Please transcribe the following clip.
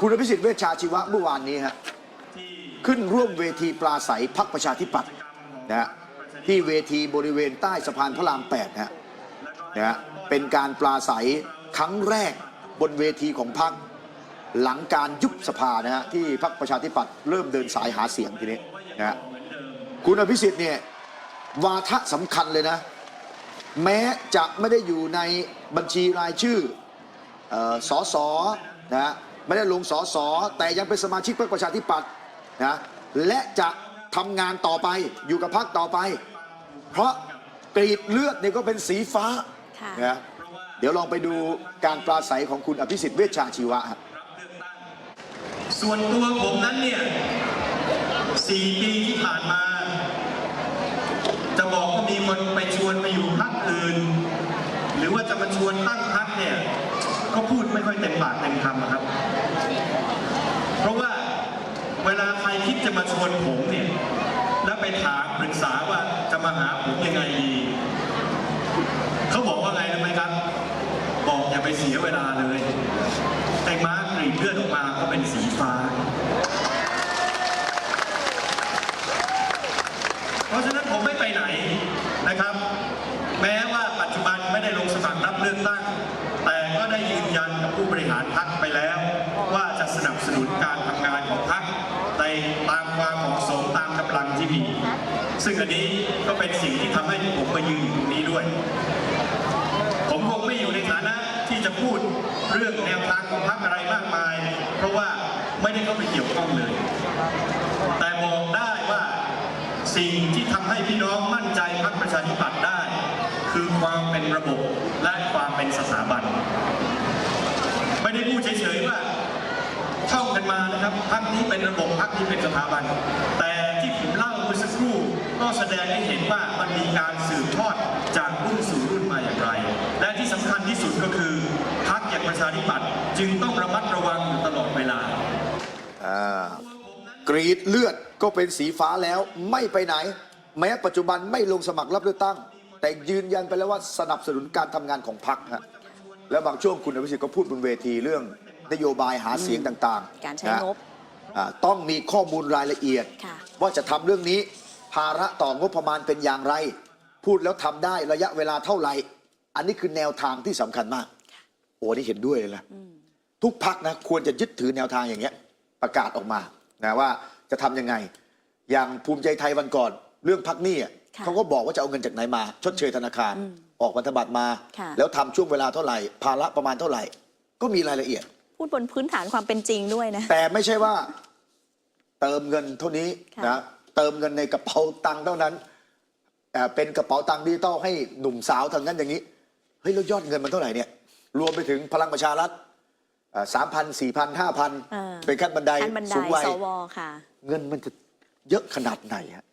คุณอภิสิทธิ์เวชชาชีวะเมื่อวานนี้ฮะขึ้นร่วมเวทีปราศัยพักประชาธิปัตย์นะฮะที่เวทีบริเวณใต้สะพานพระราม8นะฮะนะฮะเป็นการปราศัยครั้งแรกบนเวทีของพรรคหลังการยุบสภานะฮะที่พรรคประชาธิปัตย์เริ่มเดินสายหาเสียงทีนี้นะฮะคุณอภิสิทธิ์เนี่ยวาทะสำคัญเลยนะ แม้จะไม่ได้อยู่ในบัญชีรายชื่อเอ่อสอสอนะฮะ ไม่ได้ลงสอสอแต่ยังเป็นสมาชิกพรรคประชาธิปัตย์นะและจะทำงานต่อไปอยู่กับพรรคต่อไป เพราะกรีดเลือดเนี่ยก็เป็นสีฟ้าค่ะนะเดี๋ยวลองไปดูการปราศัยของคุณอภิสิทธิ์เวชชาชีวะฮะส่วนตัวผมนั้นเนี่ยสี่ปีที่ผ่านมา จะบอกว่ามีคนไปชวนไปอยู่พักอื่น หรือว่าจะมาชวนตั้งพักเนี่ย ก็พูดไม่ค่อยเต็มปากเต็มคำครับ เพราะว่าเวลาใครคิดจะมาชวนผมเนี่ย แล้วไปถามปรึกษาว่าจะมาหาผมยังไงดี เขาบอกว่าไงรู้ไหมครับ บอกอย่าไปเสียเวลาเลยแต่ม้ากรีดเลือดออกมาก็เป็นสีฟ้า เพราะฉะนั้นผมไม่ไปไหนนะครับ แม้ว่าปัจจุบันไม่ได้ลงสมัครรับเลือกตั้ง แต่ก็ได้ยืนยันกั บผู้บริหารพรรคไปแล้ว ว่าจะสนับสนุนการทำงานของพรรคในตามความเหมาะสมตามกำลังที่มี ซึ่งอันนี้ก็เป็นสิ่งที่ทำให้ผมมายืนอยู่ตรงนี้ด้วย ผมคงไม่อยู่ในฐานะที่จะพูดเรื่องแนวทางของพรรคอะไรมากมาย เพราะว่าไม่ได้เข้าไปเกี่ยวข้องเลย แต่บอกได้ว่าสิ่งที่ทำให้พี่น้องมั่นใจพรรคประชาธิปัตย์ได้ คือความเป็นระบบและความเป็นสถาบัน ไม่ได้พูดเฉยๆว่าท่องกันมานะครับพรรคนี้เป็นระบบพรรคนี้เป็นสถาบัน แต่ที่ผมเล่าเมื่อสักครู่ก็แสดงให้เห็นว่ามันมีการสืบทอดจากรุ่นสู่รุ่นมาอย่างไร และที่สำคัญที่สุดก็คือพรรคอย่างประชาธิปัตย์จึงต้องระมัดระวังอยู่ตลอดเวลาอ่ากรีดเลือดก็เป็นสีฟ้าแล้วไม่ไปไหน แม้ปัจจุบันไม่ลงสมัครรับเลือกตั้ง แต่ยืนยันไปแล้วว่าสนับสนุนการทำงานของพรรคฮะ แล้วบางช่วงคุณอภิสิทธิ์ก็พูดบนเวทีเรื่องนโยบายหาเสียงต่างๆการใช้นะงบอ่าต้องมีข้อมูลรายละเอียด ค่ะ ว่าจะทำเรื่องนี้ภาระต่องบประมาณเป็นอย่างไร พูดแล้วทำได้ระยะเวลาเท่าไหร่ อันนี้คือแนวทางที่สำคัญมาก โอ้นี่เห็นด้วยเลยนะทุกพักนะควรจะยึดถือแนวทางอย่างเงี้ย ประกาศออกมานะว่าจะทำยังไง อย่างภูมิใจไทยวันก่อน เรื่องพักหนี้อะค่ะ เขาก็บอกว่าจะเอาเงินจากไหนมา ชดเชยธนาคาร ออกพันธบัตรมา ค่ะ แล้วทำช่วงเวลาเท่าไหร่ ภาระประมาณเท่าไหร่ ก็มีรายละเอียด พูดบนพื้นฐานความเป็นจริงด้วยนะ แต่ไม่ใช่ว่าเติมเงินเท่านี้ค่ะ นะเติมเงินในกระเป๋าตังค์เท่านั้นเอ่อเป็นกระเป๋าตังค์ดิจิตอลให้หนุ่มสาวทางนั้นอย่างนี้เฮ้ยแล้วยอดเงินมันเท่าไหร่เนี่ย รวมไปถึงพลังประชารัฐสามพันสี่พันห้าพันเออเป็นขั้นบันไดขั้นบันไดสูงวัยสวค่ะ เงินมันจะเยอะขนาดไหนฮะ